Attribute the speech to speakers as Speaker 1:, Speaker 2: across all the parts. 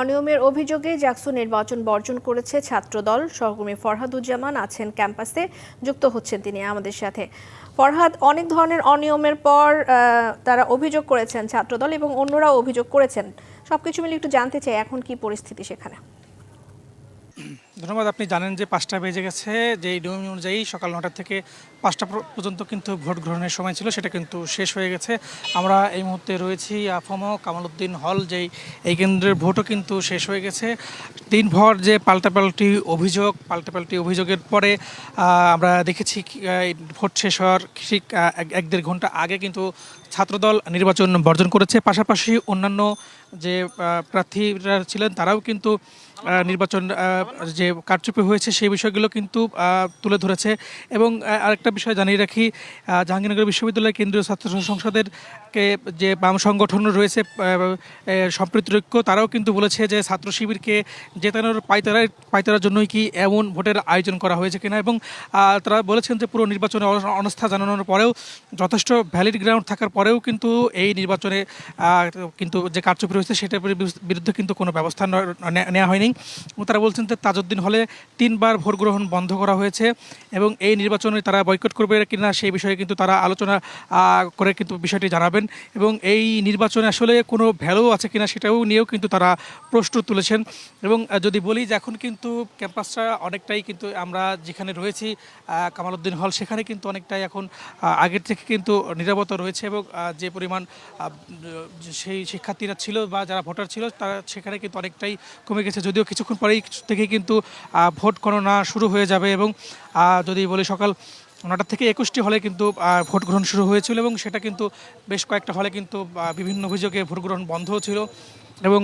Speaker 1: অনিয়মের অভিযোগে জাকসু নির্বাচন বর্জন করেছে ছাত্রদল। সহকর্মী ফরহাদুজ্জামান আছেন ক্যাম্পাসে, যুক্ত হচ্ছেন তিনি আমাদের সাথে। ফরহাদ, অনেক ধরনের অনিয়মের পর তারা অভিযোগ করেছেন ছাত্রদল এবং অন্যরাও অভিযোগ করেছেন। সবকিছু মিলে একটু জানতে চাই, এখন কি পরিস্থিতি সেখানে?
Speaker 2: ধন্যবাদ। আপনি জানেন যে পাঁচটা বেজে গেছে, যে নিয়ম অনুযায়ী সকাল নটা থেকে পাঁচটা পর- পর্যন্ত কিন্তু ভোট গ্রহণের সময় ছিল, সেটা কিন্তু শেষ হয়ে গেছে। আমরা এই মুহূর্তে রয়েছি আফম কামালউদ্দিন হল, যেই এই কেন্দ্রের ভোটও কিন্তু শেষ হয়ে গেছে। দিনভর যে পাল্টাপাল্টি অভিযোগ, পাল্টাপাল্টি অভিযোগের পরে আমরা দেখেছি ভোট শেষ হওয়ার ঠিক এক দেড় ঘণ্টা আগে কিন্তু ছাত্রদল নির্বাচন বর্জন করেছে। পাশাপাশি অন্যান্য যে প্রার্থীরা ছিলেন তারাও কিন্তু নির্বাচন যে কারচুপি হয়েছে সেই বিষয়গুলো কিন্তু তুলে ধরেছে। এবং আরেকটা বিষয় জানিয়ে রাখি জাহাঙ্গীরনগর বিশ্ববিদ্যালয় কেন্দ্রীয় ছাত্র সংসদের কে যে বাম সংগঠন রয়েছে আহ, তারাও কিন্তু বলেছে যে ছাত্র শিবিরকে জেতানোর পাইতারার পাইতারার জন্যই কি এমন ভোটের আয়োজন করা হয়েছে কিনা। এবং তারা বলেছেন যে পুরো নির্বাচনে অন- অনাস্থা জানানোর পরেও যথেষ্ট ভ্যালিড গ্রাউন্ড থাকার পরেও কিন্তু এই নির্বাচনে কিন্তু যে কারচুপি রয়েছে সেটার বিরুদ্ধে কিন্তু কোনো ব্যবস্থা নেওয়া হয়নি। তারা বলছেন যে তাজউদ্দিন হলে তিনবার ভোট গ্রহণ বন্ধ করা হয়েছে এবং এই নির্বাচনে তারা বয়কট করবে কিনা সেই বিষয়ে কিন্তু তারা আলোচনা করে কিন্তু বিষয়টি জানাবেন। এবং এই নির্বাচনে আসলে কোনো ভ্যালু আছে কিনা সেটাও নিয়েও কিন্তু তারা প্রশ্ন তুলেছেন। এবং যদি বলি যে এখন কিন্তু ক্যাম্পাসটা অনেকটাই কিন্তু আমরা যেখানে রয়েছি কামালউদ্দিন হল, সেখানে কিন্তু অনেকটাই এখন আগের থেকে কিন্তু নিরাপত্তা রয়েছে এবং যে পরিমাণ সেই শিক্ষার্থীরা ছিল বা যারা ভোটার ছিল, তারা সেখানে কিন্তু অনেকটাই কমে গেছে। যদিও কিছুক্ষণ পরেই থেকে কিন্তু ভোট গণনা শুরু হয়ে যাবে এবং যদি বলি সকাল নটা থেকে একুশটি হলে কিন্তু ভোট গ্রহণ শুরু হয়েছিল এবং সেটা কিন্তু বেশ কয়েকটা হলে কিন্তু বিভিন্ন অভিযোগে ভোট গ্রহণ বন্ধও ছিল এবং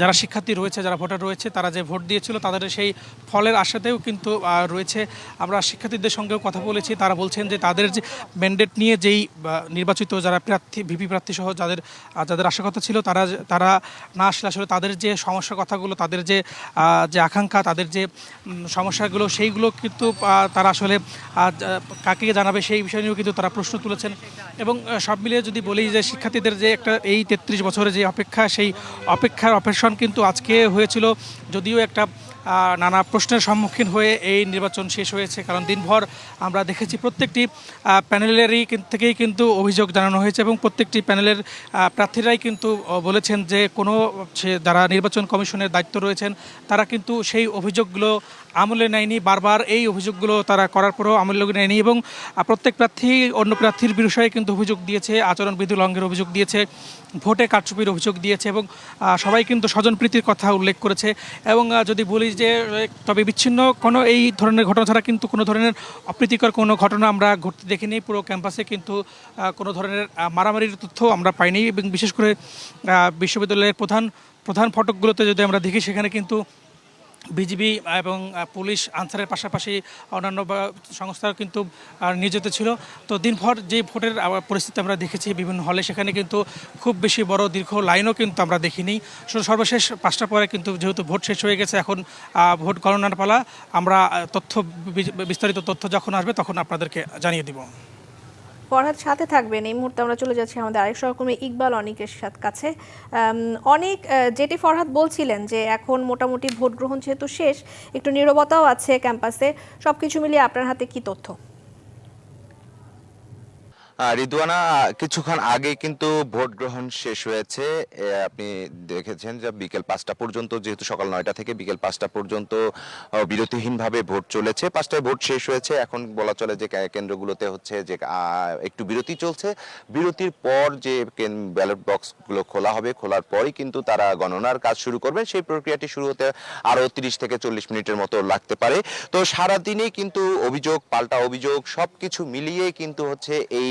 Speaker 2: যারা শিক্ষার্থী রয়েছে, যারা ভোটার রয়েছে, তারা যে ভোট দিয়েছিল তাদের সেই ফলের আশাতেও কিন্তু রয়েছে। আমরা শিক্ষার্থীদের সঙ্গেও কথা বলেছি। তারা বলছেন যে তাদের যে ম্যান্ডেট নিয়ে যেই নির্বাচিত যারা প্রার্থী ভিপি প্রার্থী সহ যাদের যাদের আশা কথা ছিল, তারা তারা না আসলে আসলে তাদের যে সমস্যার কথাগুলো, তাদের যে যে আকাঙ্ক্ষা, তাদের যে সমস্যাগুলো, সেইগুলো কিন্তু তারা আসলে কাকে জানাবে সেই বিষয় নিয়েও কিন্তু তারা প্রশ্ন তুলেছেন। এবং সব মিলিয়ে যদি বলি যে শিক্ষার্থীদের যে একটা এই তেত্রিশ বছরের যে অপেক্ষা, সেই অপেক্ষার অপেশন কিন্তু আজকে হয়েছিল, যদিও একটা নানা প্রশ্নের সম্মুখীন হয়ে এই নির্বাচন শেষ হয়েছে, কারণ দিনভর আমরা দেখেছি প্রত্যেকটি প্যানেলেরই থেকেই কিন্তু অভিযোগ জানানো হয়েছে এবং প্রত্যেকটি প্যানেলের প্রার্থীরাই কিন্তু বলেছেন যে কোনো যারা নির্বাচন কমিশনের দায়িত্ব রয়েছেন, তারা কিন্তু সেই অভিযোগগুলো আমলে নেয়নি, বারবার এই অভিযোগগুলো তারা করার পরেও আমলে নেয়নি এবং প্রত্যেক প্রার্থী, অন্য প্রার্থীর বিষয়ে কিন্তু অভিযোগ দিয়েছে আচরণবিধি লঙ্ঘের অভিযোগ দিয়েছে, ভোটে কারচুপির অভিযোগ দিয়েছে এবং সবাই কিন্তু স্বজনপ্রীতির কথা উল্লেখ করেছে এবং যদি বলি যে, তবে বিচ্ছিন্ন কোনো এই ধরনের ঘটনা ছাড়া কিন্তু কোনো ধরনের অপ্রীতিকর কোনো ঘটনা আমরা ঘটতে দেখিনি, পুরো ক্যাম্পাসে কিন্তু কোনো ধরনের মারামারির তথ্য আমরা পাইনি এবং বিশেষ করে বিশ্ববিদ্যালয়ের প্রধান প্রধান ফটকগুলোতে যদি আমরা দেখি, সেখানে কিন্তু বিজিবি এবং পুলিশ আনসারের পাশাপাশি অন্যান্য সংস্থাও কিন্তু নিয়োজিত ছিল। তো দিনভর যে ভোটের পরিস্থিতি আমরা দেখেছি বিভিন্ন হলে, সেখানে কিন্তু খুব বেশি বড় দীর্ঘ লাইনও কিন্তু আমরা দেখিনি। শুধু সর্বশেষ পাঁচটা পরে কিন্তু যেহেতু ভোট শেষ হয়ে গেছে, এখন ভোট গণনার পালা, আমরা তথ্য বিস্তারিত তথ্য যখন আসবে তখন আপনাদেরকে জানিয়ে দিব।
Speaker 1: ফরহাদ সাথে থাকবেন। এই মুহূর্তে আমরা চলে যাচ্ছি আমাদের আরেক সহকর্মী ইকবাল অনিকের সাথে কাছে। অনেক যেটি ফরহাদ বলছিলেন যে এখন মোটামুটি ভোট গ্রহণ যেহেতু শেষ, একটু নিরবতাও আছে ক্যাম্পাসে। সবকিছু মিলিয়ে আপনার হাতে কি তথ্য?
Speaker 3: আহ, রিদওয়ানা কিছুক্ষণ আগে কিন্তু ভোট গ্রহণ শেষ হয়েছে। আপনি দেখেছেন যে বিকেল পাঁচটা পর্যন্ত যেহেতু সকাল নয়টা থেকে বিকেল পাঁচটা পর্যন্ত বিরতিহীনভাবে ভোট চলেছে। পাঁচটায় ভোট শেষ হয়েছে। এখন বলা চলে যে কেন্দ্রগুলোতে হচ্ছে যে একটু বিরতি চলছে। বিরতির পর যে ব্যালট বক্সগুলো খোলা হবে খোলার পরই কিন্তু তারা গণনার কাজ শুরু করবেন। সেই প্রক্রিয়াটি শুরু হতে আরও তিরিশ থেকে চল্লিশ মিনিটের মতো লাগতে পারে। তো সারাদিনই কিন্তু অভিযোগ পাল্টা অভিযোগ সব কিছু মিলিয়ে কিন্তু হচ্ছে এই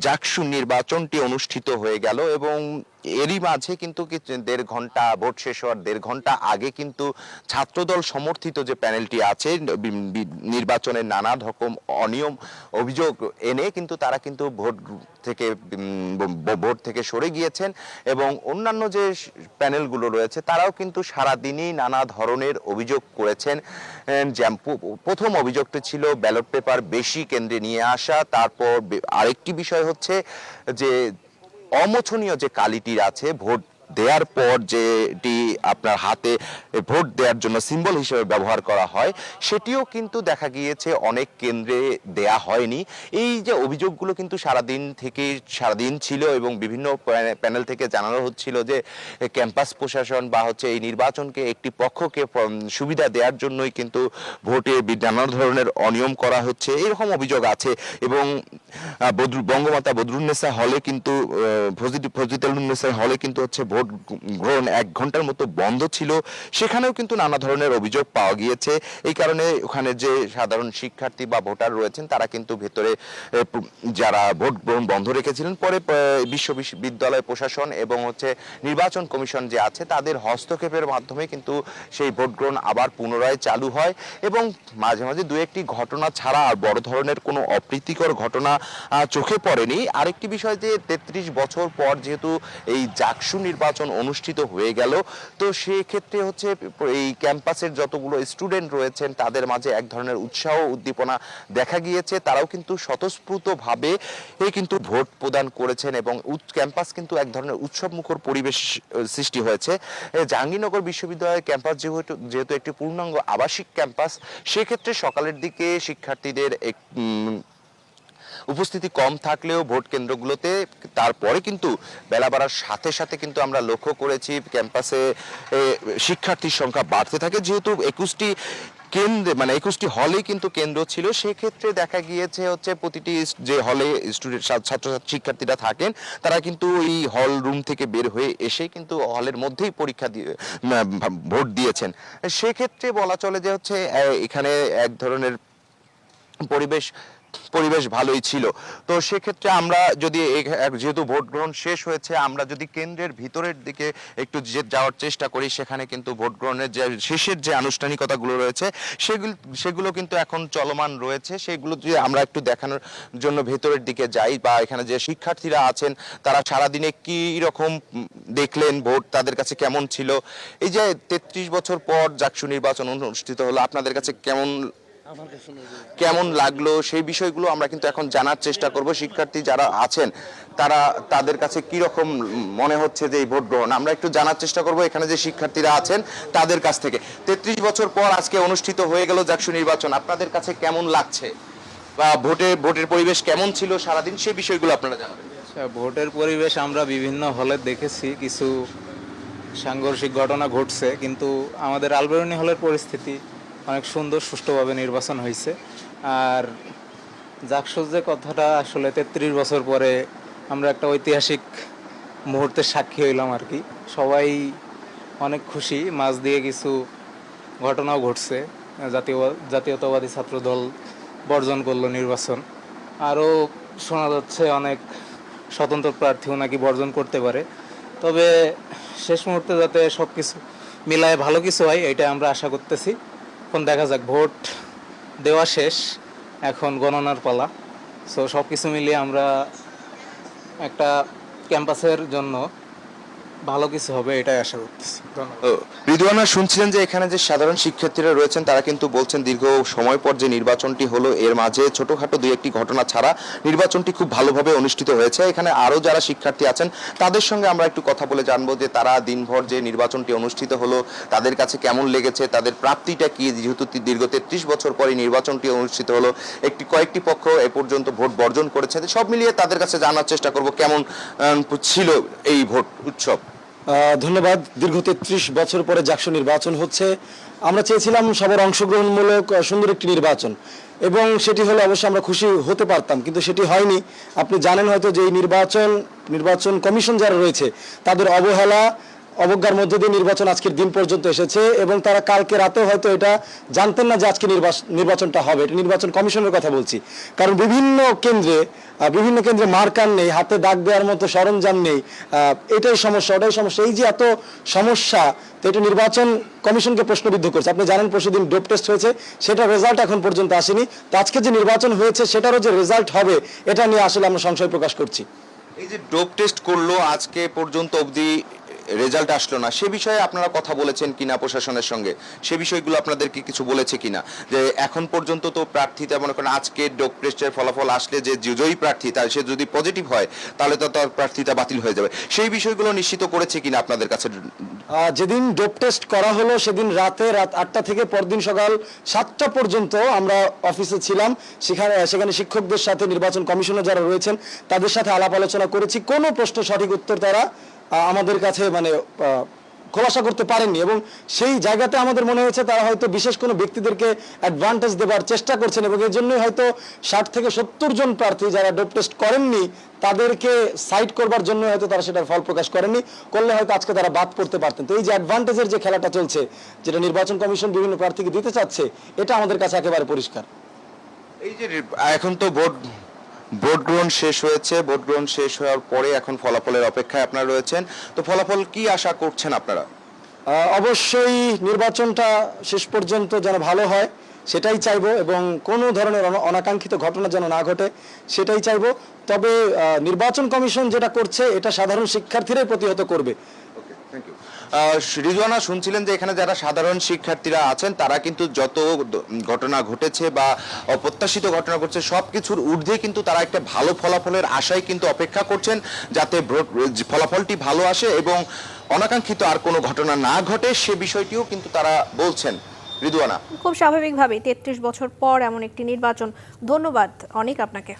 Speaker 3: জাকসু নির্বাচনটি অনুষ্ঠিত হয়ে গেল এবং এরই মাঝে কিন্তু দেড় ঘণ্টা, ভোট শেষ হওয়ার দেড় ঘণ্টা আগে কিন্তু ছাত্রদল সমর্থিত যে প্যানেলটি আছে নির্বাচনের নানা রকম অনিয়ম অভিযোগ এনে কিন্তু তারা কিন্তু ভোট থেকে ভোট থেকে সরে গিয়েছেন এবং অন্যান্য যে প্যানেলগুলো রয়েছে তারাও কিন্তু সারাদিনই নানা ধরনের অভিযোগ করেছেন। প্রথম অভিযোগটি ছিল ব্যালট পেপার বেশি কেন্দ্রে নিয়ে আসা, তারপর বে- আরেকটি বিষয় হচ্ছে যে অমোছনীয় যে কালিটির আছে, ভোট দেওয়ার পর যেটি আপনার হাতে ভোট দেওয়ার জন্য সিম্বল হিসেবে ব্যবহার করা হয়, সেটিও কিন্তু দেখা গিয়েছে অনেক কেন্দ্রে দেয়া হয়নি। এই যে অভিযোগগুলো কিন্তু সারাদিন থেকে, সারাদিন ছিল এবং বিভিন্ন প্যানে- প্যানেল থেকে জানানো হচ্ছিল যে ক্যাম্পাস প্রশাসন বা হচ্ছে এই নির্বাচনকে একটি পক্ষকে সুবিধা দেওয়ার জন্যই কিন্তু ভোটে নানা ধরনের অনিয়ম করা হচ্ছে, এরকম অভিযোগ আছে এবং বঙ্গমাতা বদরুন্নেসা হলে কিন্তু ফজিতুন্নেসা হলে কিন্তু হচ্ছে ভোট গ্রহণ এক ঘণ্টার মতো বন্ধ ছিল। সেখানেও কিন্তু নানা ধরনের অভিযোগ পাওয়া গিয়েছে। এই কারণে ওখানে যে সাধারণ শিক্ষার্থী বা ভোটার রয়েছেন, তারা কিন্তু ভেতরে যারা ভোট গ্রহণ বন্ধ রেখেছিলেন, পরে বিশ্ববিদ্যালয় প্রশাসন এবং হচ্ছে নির্বাচন কমিশন যে আছে, তাদের হস্তক্ষেপের মাধ্যমে কিন্তু সেই ভোট গ্রহণ আবার পুনরায় চালু হয়। এবং মাঝে মাঝে দু একটি ঘটনা ছাড়া আর বড় ধরনের কোনো অপ্রীতিকর ঘটনা চোখে পড়েনি। আরেকটি বিষয় যে, তেত্রিশ বছর পর যেহেতু এই জাকসু নির্বাচন অনুষ্ঠিত হয়ে গেল, তো সেক্ষেত্রে হচ্ছে এই ক্যাম্পাসের যতগুলো স্টুডেন্ট রয়েছেন, তাদের মাঝে এক ধরনের উৎসাহ, উদ্দীপনা দেখা গিয়েছে। তারাও কিন্তু স্বতঃস্ফূর্তভাবে কিন্তু ভোট প্রদান করেছেন এবং ক্যাম্পাস কিন্তু এক ধরনের উৎসবমুখর পরিবেশ সৃষ্টি হয়েছে। জাহাঙ্গীরনগর বিশ্ববিদ্যালয়ের ক্যাম্পাস যেহেতু যেহেতু একটি পূর্ণাঙ্গ আবাসিক ক্যাম্পাস, সেক্ষেত্রে সকালের দিকে শিক্ষার্থীদের উপস্থিতি কম থাকলেও ভোট কেন্দ্রগুলোতে, তারপরে কিন্তু বেলা বাড়ার সাথে সাথে কিন্তু আমরা লক্ষ্য করেছি ক্যাম্পাসে শিক্ষার্থীর সংখ্যা বাড়তে থাকে। যেহেতু একুশটি কেন্দ্রে মানে একুশটি হলে কিন্তু কেন্দ্র ছিল, সেক্ষেত্রে দেখা গিয়েছে হচ্ছে প্রতিটি যে হলে স্টুডেন্ট ছাত্র শিক্ষার্থীরা থাকেন, তারা কিন্তু এই হল রুম থেকে বের হয়ে এসে কিন্তু হলের মধ্যেই পরীক্ষা দিয়ে ভোট দিয়েছেন। সেক্ষেত্রে বলা চলে যে হচ্ছে এখানে এক ধরনের পরিবেশ পরিবেশ ভালোই ছিল। তো সেক্ষেত্রে আমরা যদি যেহেতু ভোট গ্রহণ শেষ হয়েছে, আমরা যদি কেন্দ্রের ভিতরের দিকে একটু যে- যাওয়ার চেষ্টা করি, সেখানে কিন্তু ভোট গ্রহণের যে, শেষের যে আনুষ্ঠানিকতাগুলো রয়েছে, সেগুলো সেগুলো কিন্তু এখন চলমান রয়েছে। সেগুলো যদি আমরা একটু দেখানোর জন্য ভেতরের দিকে যাই বা এখানে যে শিক্ষার্থীরা আছেন, তারা সারাদিনে কি রকম দেখলেন, ভোট তাদের কাছে কেমন ছিল? এই যে তেত্রিশ বছর পর জাকসু নির্বাচন অনুষ্ঠিত হলো, আপনাদের কাছে কেমন কেমন লাগল সেই বিষয়গুলো আমরা কিন্তু এখন জানার চেষ্টা করব। শিক্ষার্থী যারা আছেন তারা তাদের কাছে কি রকম মনে হচ্ছে যে এই ভোট গ্রহণ? আমরা একটু জানার চেষ্টা করব এখানে যে শিক্ষার্থীরা আছেন তাদের কাছ থেকে। তেত্রিশ বছর পর আজকে অনুষ্ঠিত হয়ে গেল জাকসু নির্বাচন। আপনাদের কাছে কেমন লাগছে? বা ভোটে ভোটের পরিবেশ কেমন ছিল সারাদিন? সেই বিষয়গুলো আপনারা জানাবেন।
Speaker 4: আচ্ছা, ভোটের পরিবেশ আমরা বিভিন্ন হলে দেখেছি। কিছু সাংঘর্ষিক ঘটনা ঘটছে কিন্তু আমাদের আলবেরনি হলের পরিস্থিতি অনেক সুন্দর, সুষ্ঠুভাবে নির্বাচন হয়েছে। আর জাকসুর যে কথাটা আসলে তেত্রিশ বছর পরে আমরা একটা ঐতিহাসিক মুহূর্তের সাক্ষী হইলাম আর কি। সবাই অনেক খুশি, মাঝ দিয়ে কিছু ঘটনাও ঘটছে। জাতীয়, জাতীয়তাবাদী ছাত্রদল বর্জন করল নির্বাচন। আরও শোনা যাচ্ছে অনেক স্বতন্ত্র প্রার্থীও নাকি বর্জন করতে পারে। তবে শেষ মুহূর্তে যাতে সব কিছু মিলায় ভালো কিছু হয় এটা আমরা আশা করতেছি। এখন দেখা যাক, ভোট দেওয়া শেষ, এখন গণনার পালা। সো সব কিছু মিলিয়ে আমরা একটা ক্যাম্পাসের জন্য ভালো কিছু হবে, এটাই আশা করতেছি।
Speaker 3: রিদওয়ানা শুনছিলেন যে এখানে যে সাধারণ শিক্ষার্থীরা রয়েছেন, তারা কিন্তু বলছেন দীর্ঘ সময় পর যে নির্বাচনটি হলো, এর মাঝে ছোটখাটো দুই একটি ঘটনা ছাড়া নির্বাচনটি খুব ভালোভাবে অনুষ্ঠিত হয়েছে। এখানে আরও যারা শিক্ষার্থী আছেন, তাদের সঙ্গে আমরা একটু কথা বলে জানব যে তারা দিনভর যে নির্বাচনটি অনুষ্ঠিত হলো, তাদের কাছে কেমন লেগেছে, তাদের প্রাপ্তিটা কি? যেহেতু দীর্ঘ তেত্রিশ বছর পরে নির্বাচনটি অনুষ্ঠিত হলো, একটি কয়েকটি পক্ষ এ পর্যন্ত ভোট বর্জন করেছে। সব মিলিয়ে তাদের কাছে জানার চেষ্টা করব, কেমন ছিল এই ভোট উৎসব?
Speaker 5: ধন্যবাদ। দীর্ঘ তেত্রিশ বছর পরে জাকসু নির্বাচন হচ্ছে। আমরা চেয়েছিলাম সবার অংশগ্রহণমূলক সুন্দর একটি নির্বাচন। এবং সেটি হলে অবশ্যই আমরা খুশি হতে পারতাম, কিন্তু সেটি হয়নি। আপনি জানেন হয়তো যে এই নির্বাচন নির্বাচন কমিশন যারা রয়েছে, তাদের অবহেলা অবজ্ঞার মধ্যে দিয়ে নির্বাচন আজকের দিন পর্যন্ত এসেছে এবং তারা কালকে রাতেও হয়তো এটা জানতেন না যে আজকে নির্বাচন নির্বাচনটা হবে। এটা নির্বাচন কমিশনের কথা বলছি। কারণ বিভিন্ন কেন্দ্রে বিভিন্ন কেন্দ্রে মার্কার নেই, হাতে দাগ দেওয়ার মতো সরঞ্জাম নেই। এটাই সমস্যা, ওটাই সমস্যা। এই যে এত সমস্যা, তো এটা নির্বাচন কমিশনকে প্রশ্নবিদ্ধ করছে। আপনি জানেন পরশুদিন ডোপ টেস্ট হয়েছে, সেটা রেজাল্ট এখন পর্যন্ত আসেনি। তো আজকে যে নির্বাচন হয়েছে, সেটারও যে রেজাল্ট হবে, এটা নিয়ে আসলে আমরা সংশয় প্রকাশ করছি।
Speaker 3: এই যে ডোপ টেস্ট করল আজকে পর্যন্ত অবধি রেজাল্ট আসলো না। সে বিষয়ে আপনারা কথা বলেছেন কিনা প্রশাসনের সঙ্গে? সে বিষয়গুলো আপনাদেরকে কিছু বলেছে কিনা? যে এখন পর্যন্ত তো প্রার্থীতা মনে করেন আজকে ডোপ টেস্টের ফলাফল আসলে যে জয়ী প্রার্থী, তার সে যদি পজিটিভ হয়, তাহলে তো তার প্রার্থীতা বাতিল হয়ে যাবে। সেই বিষয়গুলো নিশ্চিত করেছে কিনা আপনাদের কাছে?
Speaker 5: যেদিন ডোপ টেস্ট করা হলো, সেদিন রাতে রাত আটটা থেকে পরদিন সকাল সাতটা পর্যন্ত আমরা অফিসে ছিলাম। সেখানে সেখানে শিক্ষকদের সাথে নির্বাচন কমিশনার যারা রয়েছেন, তাদের সাথে আলাপ আলোচনা করেছি। কোনো প্রশ্ন সঠিক উত্তর তারা আমাদের কাছে মানে খোলাসা করতে পারেননি এবং সেই জায়গাতে আমাদের মনে হয়েছে তারা হয়তো বিশেষ কোনো ব্যক্তিদেরকে অ্যাডভান্টেজ দেবার চেষ্টা করছেন এবং এর জন্যই হয়তো ষাট থেকে সত্তর জন প্রার্থী যারা ডোপ টেস্ট করেননি, তাদেরকে সাইড করবার জন্য হয়তো তারা সেটার ফল প্রকাশ করেননি, করলে হয়তো আজকে তারা বাদ পড়তে পারতেন। তো এই যে অ্যাডভান্টেজের যে খেলাটা চলছে, যেটা নির্বাচন কমিশন বিভিন্ন প্রার্থীকে দিতে চাচ্ছে, এটা আমাদের কাছে একেবারে পরিষ্কার।
Speaker 3: এই যে এখন তো ভোট ভোট গ্রহণ শেষ হয়েছে। ভোট গ্রহণ শেষ হওয়ার পরে এখন ফলাফলের অপেক্ষায় আপনারা রয়েছেন। তো ফলাফল কি আশা করছেন আপনারা?
Speaker 5: অবশ্যই নির্বাচনটা শেষ পর্যন্ত যেন ভালো হয় সেটাই চাইব এবং কোনো ধরনের অনাকাঙ্ক্ষিত ঘটনা যেন না ঘটে সেটাই চাইব। তবে নির্বাচন কমিশন যেটা করছে এটা সাধারণ শিক্ষার্থীরাই প্রতিহত করবে।
Speaker 3: ওকে থ্যাংক ইউ রিজওয়ানা, শুনছিলেন যে এখানে যারা সাধারণ শিক্ষার্থীরা আছেন, তারা কিন্তু যত ঘটনা ঘটেছে বা অপ্রত্যাশিত ঘটনা ঘটছে সব কিছুর ঊর্ধ্বে কিন্তু তারা একটা ভালো ফলাফলের আশায় কিন্তু অপেক্ষা করছেন যাতে ফলাফলটি ভালো আসে এবং অনাকাঙ্ক্ষিত আর কোনো ঘটনা না ঘটে, সে বিষয়টিও কিন্তু তারা বলছেন। রিদুয়ানা
Speaker 1: খুব স্বাভাবিকভাবেই তেত্রিশ বছর পর এমন একটি নির্বাচন। ধন্যবাদ, অনেক, আপনাকে।